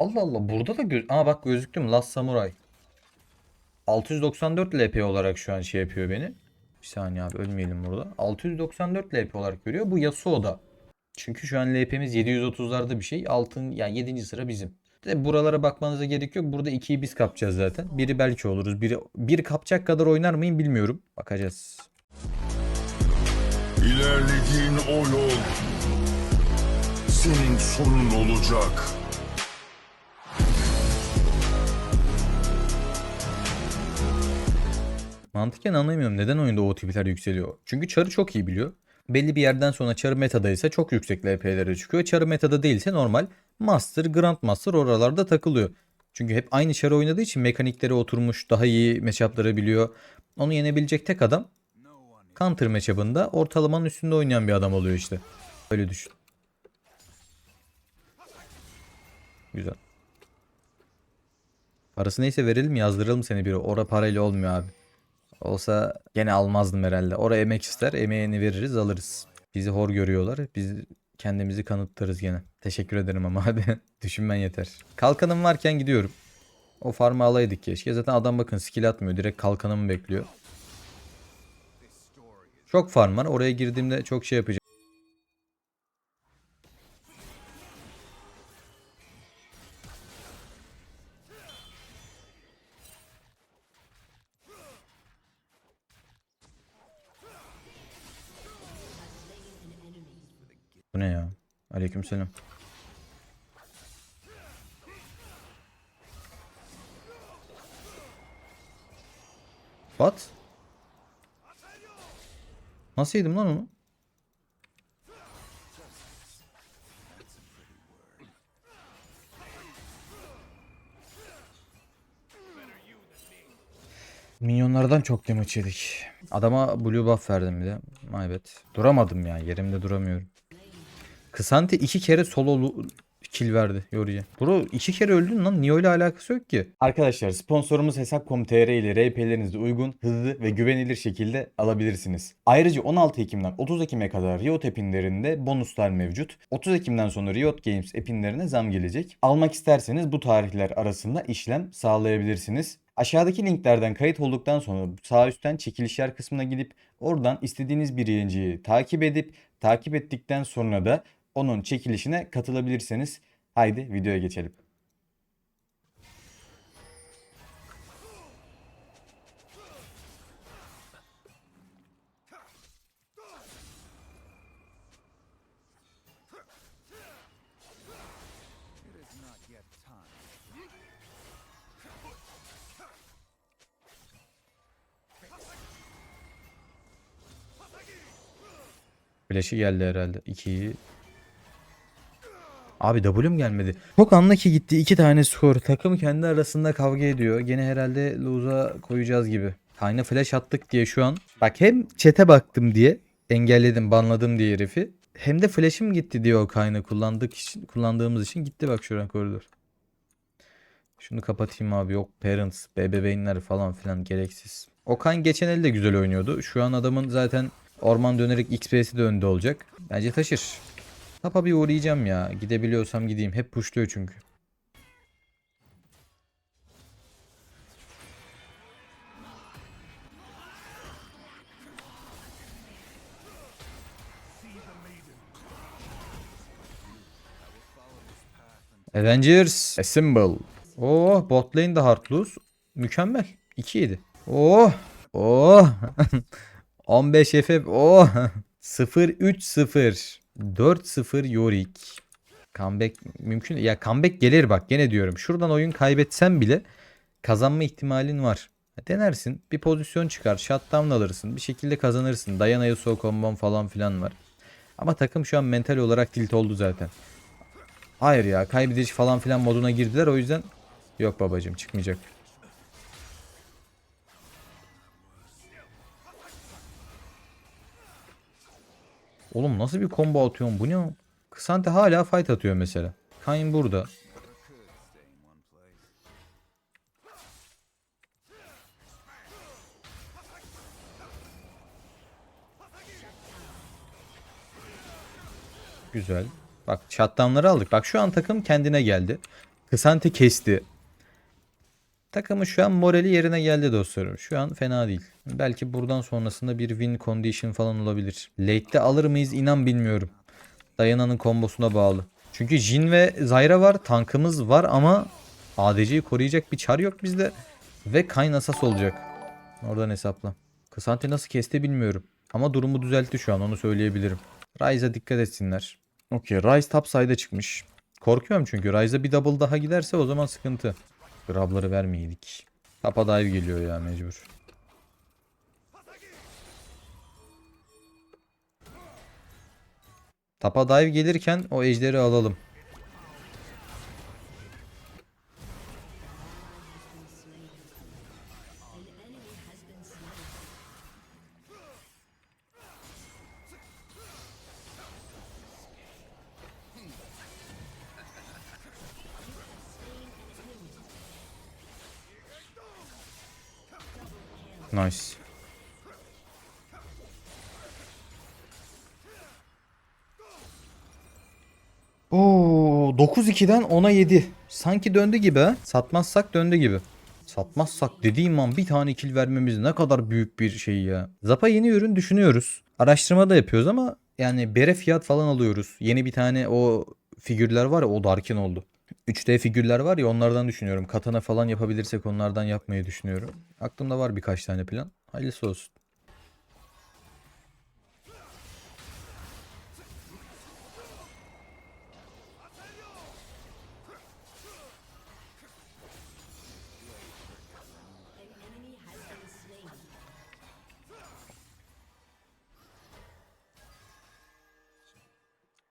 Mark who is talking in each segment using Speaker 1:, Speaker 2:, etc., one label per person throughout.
Speaker 1: Allah Allah burada da göz... Aa bak gözüktüm Last Samurai. 694 LP olarak şu an şey yapıyor beni. Bir saniye abi ölmeyelim burada. 694 LP olarak görüyor. Bu Yasuo'da. Çünkü şu an LP'miz 730'larda bir şey. Altın yani 7. sıra bizim. De buralara bakmanıza gerek yok. Burada ikiyi biz kapacağız zaten. Biri belki oluruz. Biri bir kapacak kadar oynar mıyım bilmiyorum. Bakacağız.
Speaker 2: İlerlediğin o yol senin sonun olacak.
Speaker 1: Mantıken anlamıyorum neden oyunda o tipler yükseliyor. Çünkü Char'ı çok iyi biliyor. Belli bir yerden sonra Char'ı metadaysa çok yüksek LP'lere çıkıyor. Char'ı metada değilse normal Master, Grandmaster oralarda takılıyor. Çünkü hep aynı Char'ı oynadığı için mekanikleri oturmuş, daha iyi matchup'ları biliyor. Onu yenebilecek tek adam Counter matchup'ında ortalamanın üstünde oynayan bir adam oluyor işte. Öyle düşün. Güzel. Parası neyse verelim yazdıralım seni biri. Ora parayla olmuyor abi. Olsa gene almazdım herhalde. Oraya emek ister. Emeğini veririz alırız. Bizi hor görüyorlar. Biz kendimizi kanıtlarız gene. Teşekkür ederim ama hadi. Düşünmen yeter. Kalkanım varken gidiyorum. O farmı alaydık keşke. Zaten adam bakın skill atmıyor. Direkt kalkanımı bekliyor. Çok farm var. Oraya girdiğimde çok şey yapacağım. Bu ne ya? Aleykümselam. What? Nasıl yedim lan onu? Minyonlardan çok damage yedik. Adama blue buff verdim bir de. My. Duramadım ya. Yerimde duramıyorum. Kısanti iki kere solo kill verdi Yoru'ya. Bro iki kere öldün lan. Niye öyle alakası yok ki? Arkadaşlar sponsorumuz Hesap.com.tr ile RP'lerinizi uygun, hızlı ve güvenilir şekilde alabilirsiniz. Ayrıca 16 Ekim'den 30 Ekim'e kadar Riot epinlerinde bonuslar mevcut. 30 Ekim'den sonra Riot Games epinlerine zam gelecek. Almak isterseniz bu tarihler arasında işlem sağlayabilirsiniz. Aşağıdaki linklerden kayıt olduktan sonra sağ üstten çekilişler kısmına gidip oradan istediğiniz bir yayıncıyı takip edip takip ettikten sonra da onun çekilişine katılabilirsiniz. Haydi videoya geçelim. Flash'ı geldi herhalde. 2'yi Abi W'm gelmedi. Çok anla ki gitti. iki tane skor. Takım kendi arasında kavga ediyor. Gene herhalde lose'a koyacağız gibi. Kayna flash attık diye şu an. Bak hem chat'e baktım diye engelledim, banladım diye herifi. Hem de flash'im gitti diye o kayna kullandık için, kullandığımız için gitti bak şuradan koridor. Şunu kapatayım abi. Yok parents, bebeğinler falan filan gereksiz. Okan geçen elde de güzel oynuyordu. Şu an adamın zaten orman dönerek XP'si de önde olacak. Bence taşır. Tapa bir uğrayacağım ya. Gidebiliyorsam gideyim. Hep pushluyor çünkü. Avengers Assemble. Oh bot lane de hard lose. Mükemmel. 2-7. Oh. Oh. 15 FF. Oh. 0-3-0. 4-0 Yorick. Comeback mümkün. Ya comeback gelir bak gene diyorum. Şuradan oyun kaybetsen bile kazanma ihtimalin var. Denersin. Bir pozisyon çıkar. Shutdown alırsın. Bir şekilde kazanırsın. Diana Yasuo kombon falan filan var. Ama takım şu an mental olarak tilt oldu zaten. Hayır ya kaybedici falan filan moduna girdiler o yüzden yok babacım çıkmayacak. Oğlum nasıl bir combo atıyorsun bu ne? Kısante hala fight atıyor mesela. Kayn burada. Güzel. Bak shutdown'ları aldık. Bak şu an takım kendine geldi. Kısante kesti. Takımın şu an morali yerine geldi dostlarım. Şu an fena değil. Belki buradan sonrasında bir win condition falan olabilir. Late'de alır mıyız inan bilmiyorum. Dayana'nın kombosuna bağlı. Çünkü Jin ve Zyra var. Tankımız var ama ADC'yi koruyacak bir çar yok bizde. Ve Kayn asas olacak. Oradan hesapla. Kısante nasıl kesti bilmiyorum. Ama durumu düzeltti şu an onu söyleyebilirim. Ryze'a dikkat etsinler. Okey Ryze top side'e çıkmış. Korkuyorum çünkü Ryze'a bir double daha giderse o zaman sıkıntı. Grabları vermeyeydik. Tapa dive geliyor ya mecbur. Tapa dive gelirken o ejderi alalım. Nice. Oo 9-2'den 10'a 7. Sanki döndü gibi ha. Satmazsak döndü gibi. Satmazsak dediğim an bir tane kill vermemiz ne kadar büyük bir şey ya. Zapa yeni ürün düşünüyoruz. Araştırma da yapıyoruz ama yani bere fiyat falan alıyoruz. Yeni bir tane o figürler var ya o Darkin oldu. 3D figürler var ya onlardan düşünüyorum. Katana falan yapabilirsek onlardan yapmayı düşünüyorum. Aklımda var birkaç tane plan. Hayırlısı olsun.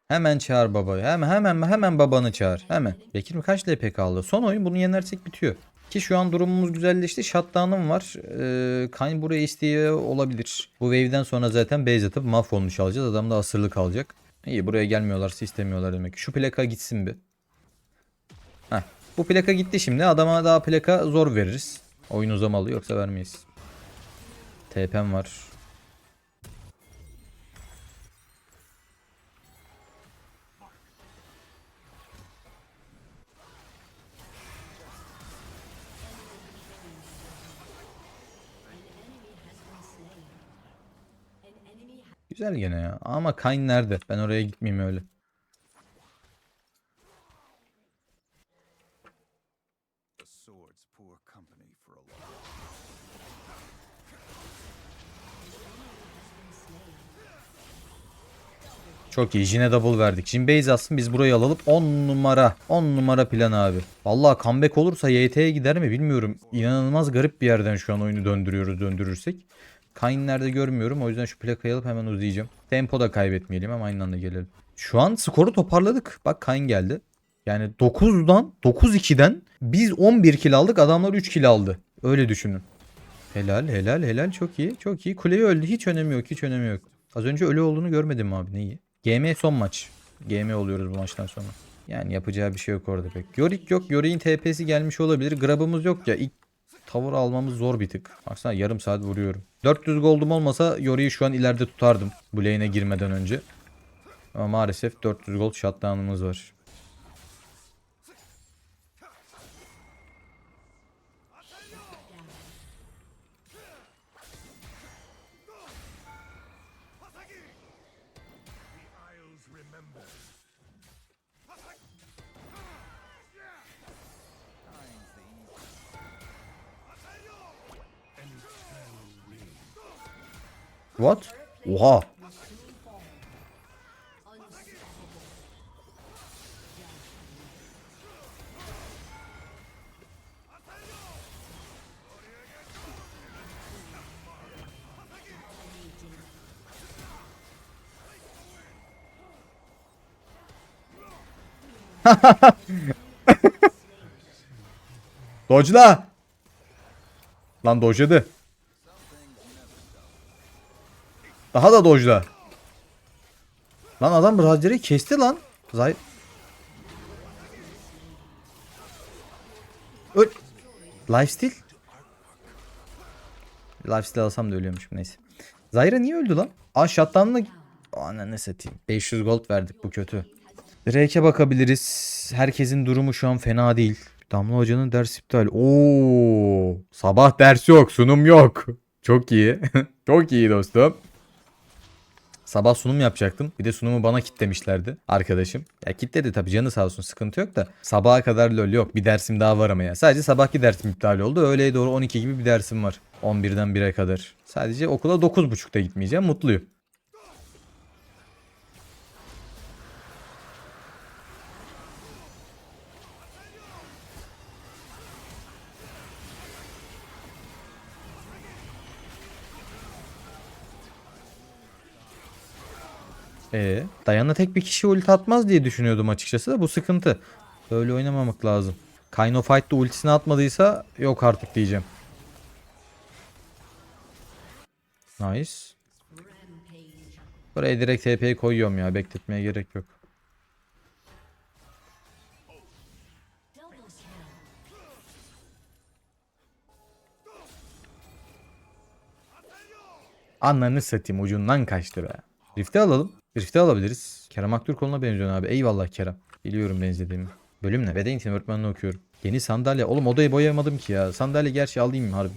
Speaker 1: Hemen çağır babayı. Hemen hemen hemen babanı çağır. Hemen. Bekir mi kaç LP kaldı? Son oyun bunu yenersek bitiyor. Ki şu an durumumuz güzelleşti. Shutdown'ım var. Ee, Kayn buraya isteye olabilir. Bu wave'den sonra zaten base atıp mahvolmuş alacağız. Adam da asırlık alacak. İyi buraya gelmiyorlarsa istemiyorlar demek ki. Şu plaka gitsin bir. Heh. Bu plaka gitti şimdi. Adama daha plaka zor veririz. Oyun uzamalı yoksa vermeyiz. TP'm var. Güzel gene ya. Ama Kayn nerede? Ben oraya gitmeyeyim öyle. Çok iyi. Jin'e double verdik. Jin base atsın biz burayı alalım. 10 numara. 10 numara plan abi. Vallahi comeback olursa YT'ye gider mi bilmiyorum. İnanılmaz garip bir yerden şu an oyunu döndürüyoruz döndürürsek. Kayn nerede görmüyorum. O yüzden şu plakayı alıp hemen uzayacağım. Tempo da kaybetmeyelim ama aynı anda gelelim. Şu an skoru toparladık. Bak Kayn geldi. Yani 9'dan 9-2'den biz 11 kill aldık. Adamlar 3 kill aldı. Öyle düşünün. Helal helal helal çok iyi çok iyi. Kuleyi öldü hiç önemi yok hiç önemi yok. Az önce ölü olduğunu görmedim abi neyi? GM son maç. GM oluyoruz bu maçtan sonra. Yani yapacağı bir şey yok orada pek. Yorick yok. Yorick'in TP'si gelmiş olabilir. Grabımız yok ya. İlk tavır almamız zor bir tık. Baksana yarım saat vuruyorum. 400 gold'um olmasa Yorick'i şu an ileride tutardım. Bu girmeden önce. Ama maalesef 400 gold shutdown'ımız var. What? Oha. Dodge'la. Lan dodge'ladı. Daha da dojla. Lan adam Roger'i kesti lan. Zay... Öl... Lifesteal? Lifesteal alsam da ölüyormuşum neyse. Zyra niye öldü lan? Aa shutdown'la... Ananı satayım. 500 gold verdik bu kötü. Drake'e bakabiliriz. Herkesin durumu şu an fena değil. Damla Hoca'nın ders iptal. Oo, sabah ders yok, sunum yok. Çok iyi. Çok iyi dostum. Sabah sunum yapacaktım. Bir de sunumu bana kitlemişlerdi arkadaşım. Ya kitledi tabii canı sağ olsun sıkıntı yok da. Sabaha kadar lol yok. Bir dersim daha var ama ya. Sadece sabahki dersim iptal oldu. Öğleye doğru 12 gibi bir dersim var. 11'den 1'e kadar. Sadece okula 9.30'da gitmeyeceğim. Mutluyum. Ee, Dayana tek bir kişi ulti atmaz diye düşünüyordum açıkçası da bu sıkıntı. Böyle oynamamak lazım. Kaino Fight'ta ultisini atmadıysa yok artık diyeceğim. Nice. Buraya direkt TP'yi koyuyorum ya. Bekletmeye gerek yok. Anlarını satayım ucundan kaçtı be. Rift'i alalım. Rift'i alabiliriz. Kerem Aktürkoğlu'na benziyorsun abi. Eyvallah Kerem. Biliyorum benzediğimi. Bölüm ne? Beden eğitimi öğretmenliği okuyorum. Yeni sandalye. Oğlum odayı boyamadım ki ya. Sandalye gerçi alayım mı harbi?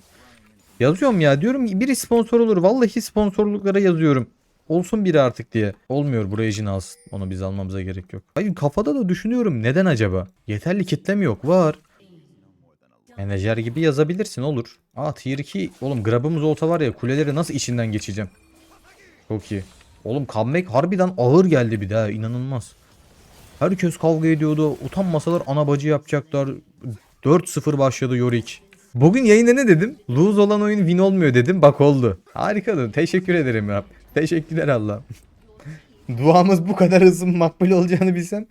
Speaker 1: Yazıyorum ya diyorum ki biri sponsor olur. Vallahi sponsorluklara yazıyorum. Olsun biri artık diye. Olmuyor buraya jin alsın. Onu biz almamıza gerek yok. Hayır kafada da düşünüyorum. Neden acaba? Yeterli kitle mi yok? Var. Menajer gibi yazabilirsin olur. Aa tier 2. Oğlum grabımız olsa var ya kuleleri nasıl içinden geçeceğim. Çok iyi. Oğlum comeback harbiden ağır geldi bir daha inanılmaz. Herkes kavga ediyordu. Utanmasalar ana bacı yapacaklar. 4-0 başladı Yorick. Bugün yayında ne dedim? Lose olan oyun win olmuyor dedim. Bak oldu. Harikadın. Teşekkür ederim ya. Teşekkürler Allah. Duamız bu kadar hızlı makbul olacağını bilsem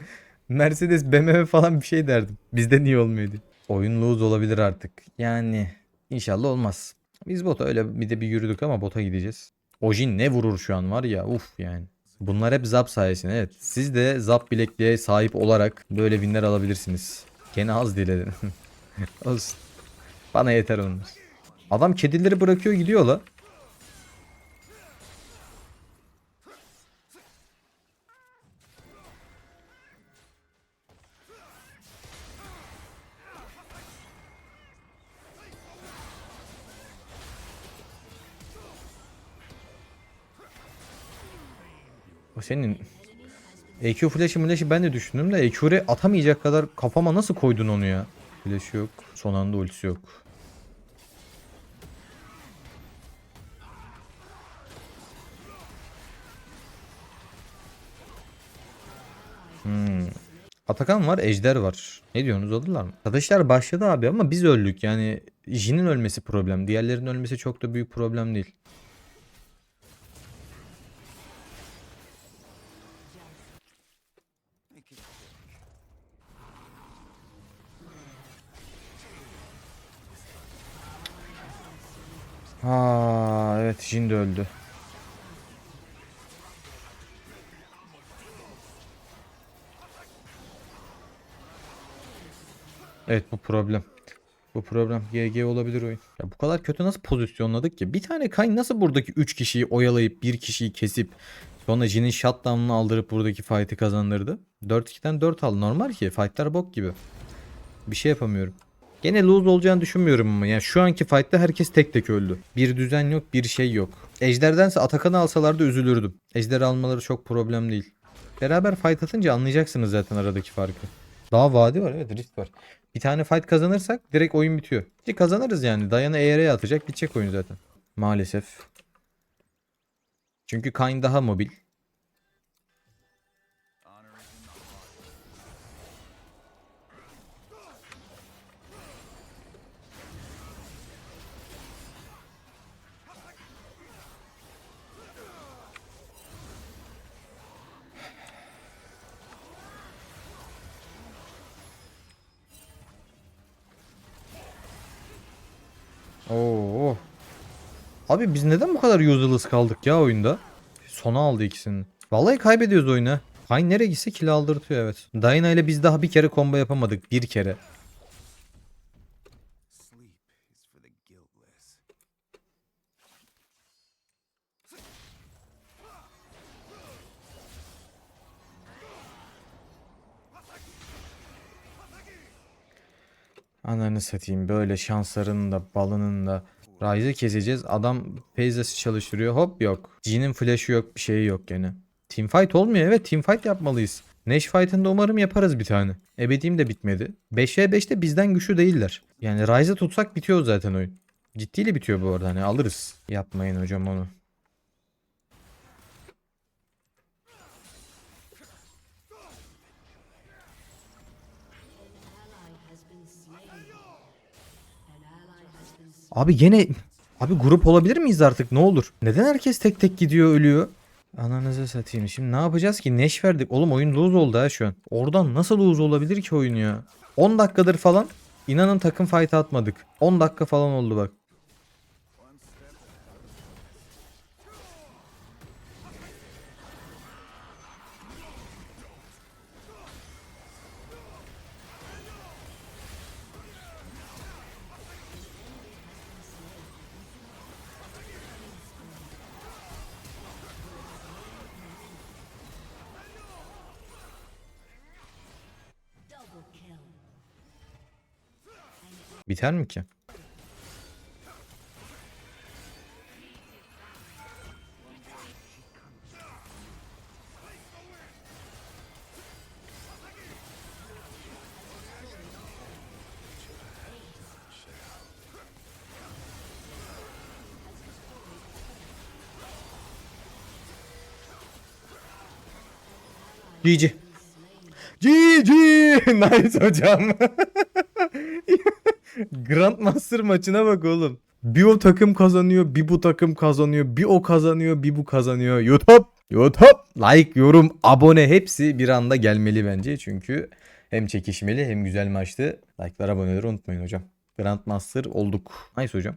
Speaker 1: Mercedes, BMW falan bir şey derdim. Bizde niye olmuyor diye. Oyun lose olabilir artık. Yani inşallah olmaz. Biz bota öyle bir de bir yürüdük ama bota gideceğiz. Ojin ne vurur şu an var ya uf yani. Bunlar hep zap sayesinde evet. Siz de zap bilekliğe sahip olarak böyle winler alabilirsiniz. Gene az diledin. Olsun. Bana yeter onlar. Adam kedileri bırakıyor gidiyor la. Senin EQ flash'ı flash'ı ben de düşündüm de EQ'ye atamayacak kadar kafama nasıl koydun onu ya? Flash'ı yok. Son anda ultisi yok. Hmm. Atakan var, Ejder var. Ne diyorsunuz alırlar mı? Arkadaşlar başladı abi ama biz öldük. Yani Jin'in ölmesi problem. Diğerlerinin ölmesi çok da büyük problem değil. Ha evet Jin de öldü. Evet bu problem. Bu problem GG olabilir oyun. Ya bu kadar kötü nasıl pozisyonladık ki? Bir tane Kayn nasıl buradaki 3 kişiyi oyalayıp bir kişiyi kesip sonra Jin'in shutdown'unu aldırıp buradaki fight'ı kazandırdı? 4-2'den 4 aldı. Normal ki. Fight'lar bok gibi. Bir şey yapamıyorum. Gene lose olacağını düşünmüyorum ama yani şu anki fight'ta herkes tek tek öldü. Bir düzen yok, bir şey yok. Ejder'dense Atakan'ı alsalardı üzülürdüm. Ejder almaları çok problem değil. Beraber fight atınca anlayacaksınız zaten aradaki farkı. Daha vadi var evet risk var. Bir tane fight kazanırsak direkt oyun bitiyor. Ki kazanırız yani. Dayanı ER'e atacak bitecek oyun zaten. Maalesef. Çünkü Kayn daha mobil. Oo. Abi biz neden bu kadar useless kaldık ya oyunda? Sona aldı ikisini. Vallahi kaybediyoruz oyunu. Kayn nereye gitse kill aldırtıyor evet. Diana ile biz daha bir kere combo yapamadık. Bir kere. Ananı satayım böyle şanslarının da balının da. Ryze'ı keseceğiz. Adam Phaseless'i çalıştırıyor. Hop yok. G'nin flash'ı yok. Bir şeyi yok gene. Teamfight olmuyor. Evet teamfight yapmalıyız. Nash Fight'ında umarım yaparız bir tane. Ebediğim de bitmedi. 5v5'te bizden güçlü değiller. Yani Ryze'ı tutsak bitiyor zaten oyun. Ciddiyle bitiyor bu arada. Hani alırız. Yapmayın hocam onu. Abi gene abi grup olabilir miyiz artık ne olur? Neden herkes tek tek gidiyor ölüyor? Ananızı satayım. Şimdi ne yapacağız ki? Neş verdik. Oğlum oyun lose oldu ha şu an. Oradan nasıl lose olabilir ki oyun ya? 10 dakikadır falan inanın takım fight atmadık. 10 dakika falan oldu bak. Biter mi ki? GG. GG. Nice hocam. Grandmaster maçına bak oğlum. Bir o takım kazanıyor, bir bu takım kazanıyor, bir o kazanıyor, bir bu kazanıyor. YouTube, YouTube, like, yorum, abone hepsi bir anda gelmeli bence. Çünkü hem çekişmeli hem güzel maçtı. Like'lar, aboneleri unutmayın hocam. Grandmaster olduk. Nice hocam.